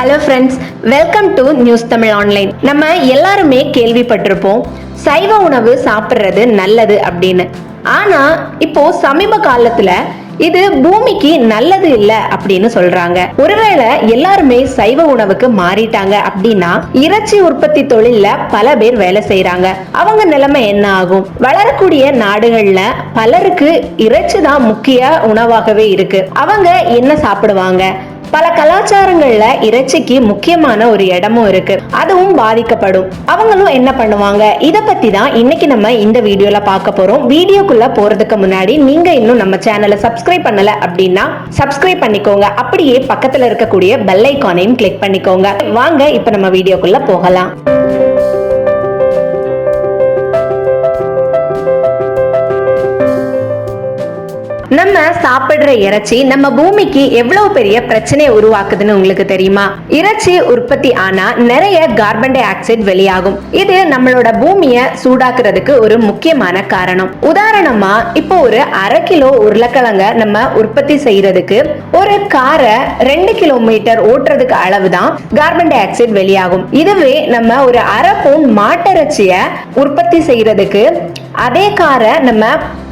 Hello friends welcome to news Tamil online நம்ம எல்லாருமே கேள்விப்பட்டிருப்போம் சைவ உணவு சாப்பிட்றது நல்லது அப்படின்னு. ஆனா இப்போ சமீப காலத்துல இது பூமிக்கு நல்லது இல்ல அப்படின்னு சொல்றாங்க. ஒருவேளை எல்லாருமே சைவ உணவுக்கு மாறிட்டாங்க அப்படின்னா இறைச்சி உற்பத்தி தொழில்ல பல பேர் வேலை செய்யறாங்க அவங்க நிலைமை என்ன ஆகும்? வளரக்கூடிய நாடுகள்ல பலருக்கு இறைச்சி தான் முக்கிய உணவாகவே இருக்கு. அவங்க என்ன சாப்பிடுவாங்க? பல கலாச்சாரங்கள்ல இறைச்சிக்கு முக்கியமான ஒரு இடமும் இருக்கு. அதுவும் பாதிக்கப்படும். அவங்களும் என்ன பண்ணுவாங்க? இத பத்தி தான் இன்னைக்கு நம்ம இந்த வீடியோல பார்க்க போறோம். வீடியோக்குள்ள போறதுக்கு முன்னாடி நீங்க இன்னும் நம்ம சேனலை சப்ஸ்கிரைப் பண்ணல அப்படின்னா சப்ஸ்கிரைப் பண்ணிக்கோங்க. அப்படியே பக்கத்துல இருக்கக்கூடிய பெல் ஐக்கானையும் கிளிக் பண்ணிக்கோங்க. வாங்க இப்ப நம்ம வீடியோக்குள்ள போகலாம். நம்ம சாப்பிடுற இறைச்சி நம்ம பூமிக்கு எவ்வளவு பெரிய பிரச்சனையை உருவாக்குதுன்னு உங்களுக்கு தெரியுமா? இறைச்சி உற்பத்தி ஆனா நிறைய கார்பன் டை ஆக்சைடு வெளியாகும். இது நம்மளோட பூமியை சூடாக்குறதுக்கு ஒரு முக்கியமான காரணம். உதாரணமா இப்போ ஒரு அரை கிலோ உருளைக்கிழங்க நம்ம உற்பத்தி செய்யறதுக்கு ஒரு காரை ரெண்டு கிலோமீட்டர் ஓட்டுறதுக்கு அளவுதான் கார்பன் டை ஆக்சைடு வெளியாகும். இதுவே நம்ம ஒரு அரை பவுன் மாட்டிறைச்சிய உற்பத்தி செய்யறதுக்கு அதே காரை நம்ம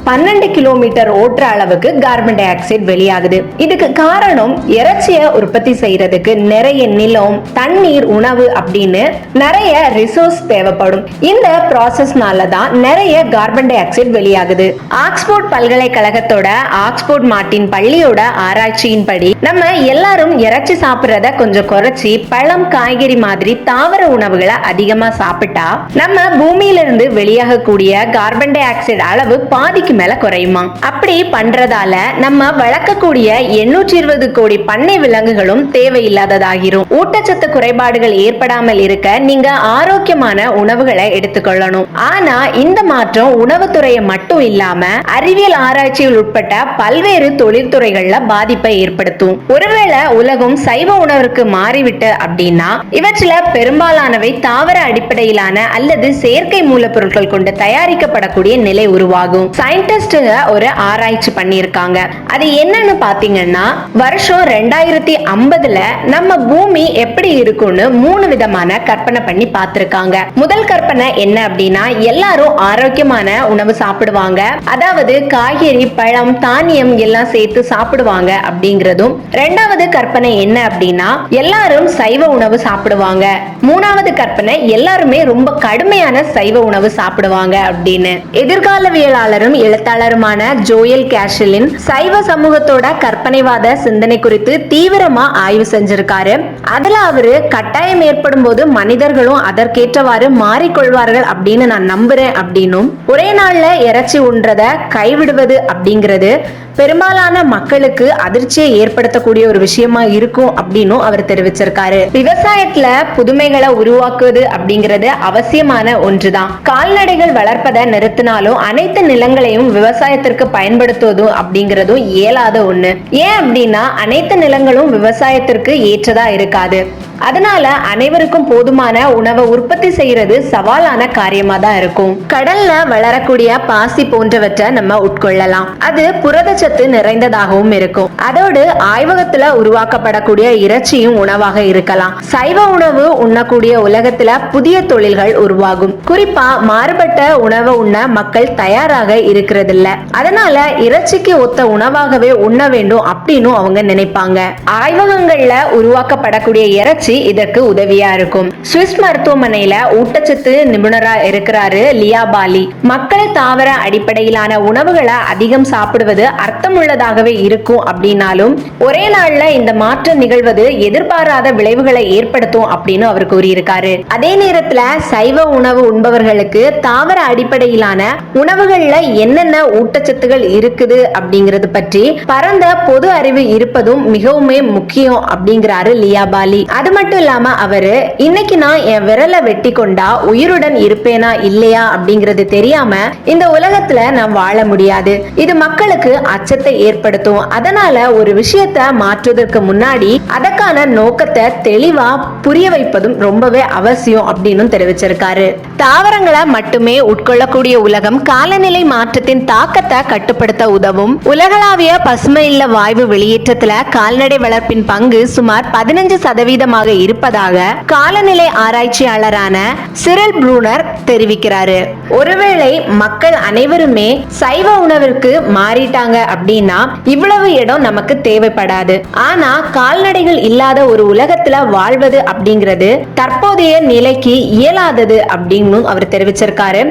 பன்னெண்டு கிலோமீட்டர் ஓட்டுற அளவுக்கு கார்பன் டை ஆக்சைடு வெளியாகுது. இதுக்கு காரணம் இறைச்சிய உற்பத்தி செய்யறதுக்கு நிறைய நிலம் தண்ணீர் உணவு அப்படின்னு நிறைய ரிசோர்ஸ் தேவைப்படும். இந்த ப்ராசஸ்னால தான் நிறைய கார்பன் டை ஆக்சைடு வெளியாகுது. ஆக்ஸ்போர்ட் பல்கலைக்கழகத்தோட ஆக்ஸ்போர்ட் மார்டின் பள்ளியோட ஆராய்ச்சியின்படி நம்ம எல்லாரும் இறைச்சி சாப்பிடுறத கொஞ்சம் குறைச்சி பழம் காய்கறி மாதிரி தாவர உணவுகளை அதிகமா சாப்பிட்டா நம்ம பூமியில இருந்து வெளியாகக்கூடிய கார்பன் டை ஆக்சைடு அளவு பாதிக்கு மேல குறையுமா? அப்படி பண்றதால நம்ம வளர்க்கக்கூடிய எண்ணூற்றி இருபது கோடி பண்ணை விலங்குகளும் தேவையில்லாததாகிரும். ஊட்டச்சத்து குறைபாடுகள் ஏற்படாமல் இருக்க நீங்க ஆரோக்கியமான உணவுகளை எடுத்துக்கொள்ளணும். ஆனா இந்த மாற்றம் உணவுத்துறையை மட்டும் இல்லாம அறிவியல் ஆராய்ச்சியில் உட்பட்ட பல்வேறு தொழில்துறைகள்ல பாதிப்பை ஏற்படுத்தும். ஒருவேளை உலகம் சைவ உணவிற்கு மாறிவிட்டு அப்படின்னா இவற்றில பெரும்பாலானவை தாவர அடிப்படையிலான அல்லது செயற்கை மூலப்பொருட்கள் கொண்டு தயாரிக்கப்படக்கூடிய நிலை உருவாகும். சயின்ஸ் சயின்டிஸ்டுங்க ஒரு ஆராய்ச்சி பண்ணியிருக்காங்க. அது என்னன்னு பாத்தீங்கன்னா வருஷம் ரெண்டாயிரத்தி ஐம்பதுல நம்ம பூமி எப்படி இருக்கும்னு மூணு விதமான கற்பனை பண்ணி பார்த்திருக்காங்க முதல் கற்பனை என்ன அப்படின்னா எல்லாரும் ஆரோக்கியமான உணவு சாப்பிடுவாங்க. அதாவது காய்கறி பழம் தானியம் எல்லாம் சேர்த்து சாப்பிடுவாங்க அப்படிங்கிறதும். ரெண்டாவது கற்பனை என்ன அப்படின்னா எல்லாரும் சைவ உணவு சாப்பிடுவாங்க. மூணாவது கற்பனை எல்லாருமே ரொம்ப கடுமையான சைவ உணவு சாப்பிடுவாங்க அப்படின்னு. எதிர்காலவியலாளரும் எழுத்தாளருமான ஜோயல் கேஷலின் சைவ சமூகத்தோட கற்பனைவாத சிந்தனை குறித்து தீவிரமா ஆய்வு செஞ்சிருக்காரு. அதுல அவரு கட்டாயம் ஏற்படும் போது மனிதர்களும் அதற்கேற்றவாறு மாறிக்கொள்வார்கள் அப்படின்னு நான் நம்புறேன் அப்படின்னும் ஒரே நாள்ல இறைச்சி உண்றத கைவிடுவது அப்படிங்கிறது பெரும்பாலான மக்களுக்கு அதிர்ச்சியை ஏற்படுத்தக்கூடிய ஒரு விஷயமா இருக்கும் அப்படின்னும் அவர் தெரிவிச்சிருக்காரு. விவசாயத்துல புதுமைகளை உருவாக்குவது அப்படிங்கிறது அவசியமான ஒன்றுதான். கால்நடைகள் வளர்ப்பதை நிறுத்தினாலும் அனைத்து நிலங்களையும் விவசாயத்திற்கு பயன்படுத்துவதும் அப்படிங்கிறதும் இயலாத ஒண்ணு. ஏன் அப்படின்னா அனைத்து நிலங்களும் விவசாயத்திற்கு ஏற்றதா இருக்காது. அதனால அனைவருக்கும் போதுமான உணவை உற்பத்தி செய்யறது சவாலான காரியமா தான் இருக்கும். கடல்ல வளரக்கூடிய பாசி போன்றவற்றை நம்ம உட்கொள்ளலாம். அது புரதச்சத்து நிறைந்ததாகவும் இருக்கும். அதோடு ஆய்வகத்துல உருவாக்கப்படக்கூடிய இறைச்சியும் உணவாக இருக்கலாம். சைவ உணவு உண்ணக்கூடிய உலகத்துல புதிய தொழில்கள் உருவாகும். குறிப்பா மாறுபட்ட உணவை உண்ண மக்கள் தயாராக இருக்கிறது இல்ல அதனால இறைச்சிக்கு ஒத்த உணவாகவே உண்ண வேண்டும் அப்படின்னு அவங்க நினைப்பாங்க. ஆய்வகங்கள்ல உருவாக்கப்படக்கூடிய இறைச்சி பயிற்சி இதற்கு உதவியா இருக்கும். சுவிஸ் மருத்துவமனையில ஊட்டச்சத்து நிபுணரா இருக்கிறாரு லியா பாலி. மக்கள் தாவர அடிப்படையிலான உணவுகளை அதிகம் சாப்பிடுவது அர்த்தமுள்ளதாகவே இருக்கும் அப்படின்னாலும் ஒரே நாள்ல இந்த மாற்றம் நிகழ்வது எதிர்பாராத விளைவுகளை ஏற்படுத்தும் அப்படின்னு அவர் கூறியிருக்காரு. அதே நேரத்துல சைவ உணவு உண்பவர்களுக்கு தாவர அடிப்படையிலான உணவுகள்ல என்னென்ன ஊட்டச்சத்துகள் இருக்குது அப்படிங்கறது பற்றி பரந்த பொது அறிவு இருப்பதும் மிகவுமே முக்கியம் அப்படிங்கிறாரு லியா பாலி. அது மட்டும் இல்லாம அவரு இன்னைக்கு நான் என் விரலை வெட்டி கொண்டா உயிருடன் இருப்பேனா இல்லையா? அப்படிங்கறது தெரியாம இந்த உலகத்துல நான் வாழ முடியாது. இது மக்களுக்கு அச்சத்தை ஏற்படுத்தும். அதனால ஒரு விஷயத்த மாற்றுவதற்கு முன்னாடி அதற்கான நோக்கத்தை தெளிவா புரிய வைப்பதும் ரொம்பவே அவசியம் அப்படின்னு தெரிவிச்சிருக்காரு. தாவரங்களை மட்டுமே உட்கொள்ளக்கூடிய உலகம் காலநிலை மாற்றத்தின் தாக்கத்தை கட்டுப்படுத்த உதவும். உலகளாவிய பசுமை இல்ல வாயு வெளியேற்றத்துல கால்நடை வளர்ப்பின் பங்கு சுமார் பதினஞ்சு சதவீதமாக அதிகமாக இருப்பதாக காலநிலை ஆராய்ச்சியாளரான சிரல் ப்ரூனர் தெரிவிக்கிறாரு. ஒருவேளை மக்கள் அனைவருமே சைவ உணவிற்கு மாறிட்டாங்க அப்படின்னா இவ்வளவு இடம் நமக்கு தேவைப்படாது. ஆனா கால்நடைகள் இல்லாத ஒரு உலகத்துல வாழ்வது அப்படிங்கிறது தற்போதைய நிலைக்கு இயலாதது அப்படின்னு அவர் தெரிவிச்சிருக்காரு.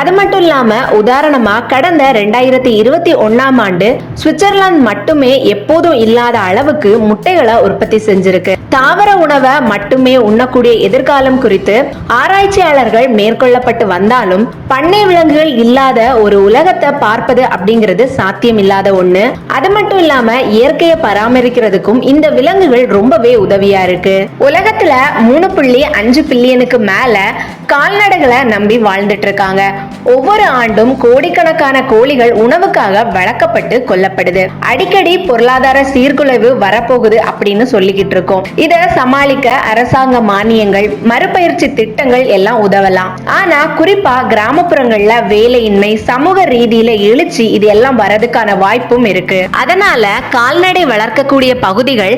அது மட்டும் இல்லாம உதாரணமா கடந்த ரெண்டாயிரத்தி இருபத்தி ஒன்னாம் ஆண்டு சுவிட்சர்லாந்து மட்டுமே எப்போதும் இல்லாத அளவுக்கு முட்டைகளை உற்பத்தி செஞ்சிருக்கு. தாவர உணவு உணவை மட்டுமே உண்ணக்கூடிய எதிர்காலம் குறித்து ஆராய்ச்சியாளர்கள் மேற்கொள்ளப்பட்டு வந்தாலும் பண்ணை விலங்குகள் இல்லாத ஒரு உலகத்தை பார்ப்பது அப்படிங்கிறது சாத்தியம் இல்லாத ஒண்ணு. அது மட்டும் இல்லாம இயற்கையை பராமரிக்கிறதுக்கும் இந்த விலங்குகள் ரொம்பவே உதவியா இருக்கு. உலகத்துல மூணு புள்ளி அஞ்சு பில்லியனுக்கு மேல கால்நடைகளை நம்பி வாழ்ந்துட்டு இருக்காங்க. ஒவ்வொரு ஆண்டும் கோடிக்கணக்கான கோழிகள் உணவுக்காக வளர்க்கப்பட்டு கொல்லப்படுது. அடிக்கடி பொருளாதார சீர்குலைவு வரப்போகுது அப்படின்னு சொல்லிக்கிட்டு இருக்கோம். இதை சமாளி சமாளிக்க அரசாங்க மானியங்கள் மறுபயிற்சி திட்டங்கள் எல்லாம் உதவலாம். ஆனா குறிப்பா கிராமப்புறங்கள்ல வேலையின்மை சமூக ரீதியில எழுச்சி இது எல்லாம் வரதுக்கான வாய்ப்பும் இருக்கு. அதனால கால்நடை வளர்க்கக்கூடிய பகுதிகள்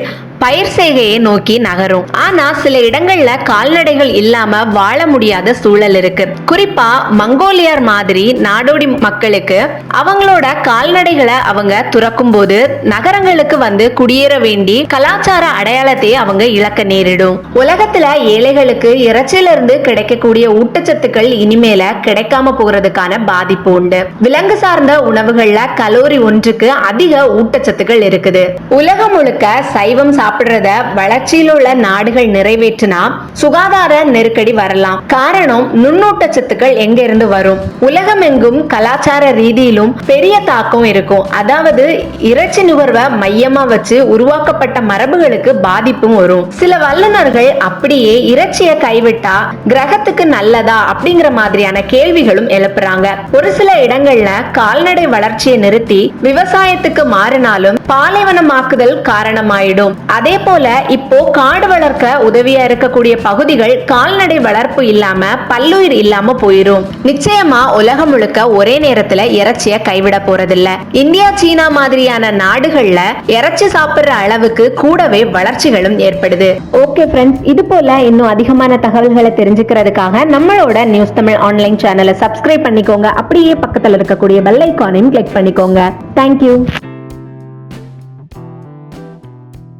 பயிர் செய்கையை நோக்கி நகரும். ஆனா சில இடங்கள்ல கால்நடைகள் இல்லாம வாழ முடியாத சூழல் இருக்கு. குறிப்பா மங்கோலியர் மாதிரி நாடோடி மக்களுக்கு அவங்களோட கால்நடைகளை அவங்க துறக்கும் போது நகரங்களுக்கு வந்து குடியேற வேண்டி கலாச்சார அடையாளத்தை அவங்க இழக்க நேரிடும். உலகத்துல ஏழைகளுக்கு இறைச்சியில இருந்து கிடைக்கக்கூடிய ஊட்டச்சத்துக்கள் இனிமேல கிடைக்காம போகிறதுக்கான பாதிப்பு உண்டு. விலங்கு சார்ந்த உணவுகள்ல கலோரி ஒன்றுக்கு அதிக ஊட்டச்சத்துக்கள் இருக்குது. உலகம் முழுக்க சைவம் சாப்பிடுறத வளர்ச்சியில் உள்ள நாடுகள் நிறைவேற்றினா சுகாதார நெருக்கடி வரலாம். காரணம் நுண்ணூட்டச்சத்துக்கள் எங்க இருந்து வரும்? உலகம் எங்கும் கலாச்சார ரீதியிலும் பெரிய தாக்கம் இருக்கும். அதாவது இறைச்சி நுகர்வை மையமா வச்சு உருவாக்கப்பட்ட மரபுகளுக்கு பாதிப்பும் வரும். சில வல்லுநர்கள் அப்படியே இறைச்சியை கைவிட்டா கிரகத்துக்கு நல்லதா அப்படிங்கிற மாதிரியான கேள்விகளும் எழுப்புறாங்க. ஒரு சில இடங்கள்ல கால்நடை வளர்ச்சியை நிறுத்தி விவசாயத்துக்கு மாறினாலும் பாலைவனமாக்குதல் காரணமாயிடும். அதே போல இப்போ காடு வளர்க்க உதவியா இருக்கக்கூடிய பகுதிகள் கால்நடை வளர்ப்பு இல்லாம பல்லுயிர் இல்லாம போயிரும். நிச்சயமா உலகம் முழுக்க ஒரே நேரத்துல இறைச்சிய கைவிட போறதில்ல. இந்தியா சீனா மாதிரியான நாடுகள்ல இறைச்சி சாப்பிடுற அளவுக்கு கூடவே வளர்ச்சிகளும் ஏற்படுது. ஓகே ஃப்ரெண்ட்ஸ் இது போல இன்னும் அதிகமான தகவல்களை தெரிஞ்சுக்கிறதுக்காக நம்மளோட நியூஸ் தமிழ் ஆன்லைன் சேனலை சப்ஸ்கிரைப் பண்ணிக்கோங்க. அப்படியே பக்கத்துல இருக்கக்கூடிய பெல் ஐக்கானையும் கிளிக் பண்ணிக்கோங்க. தேங்க்யூ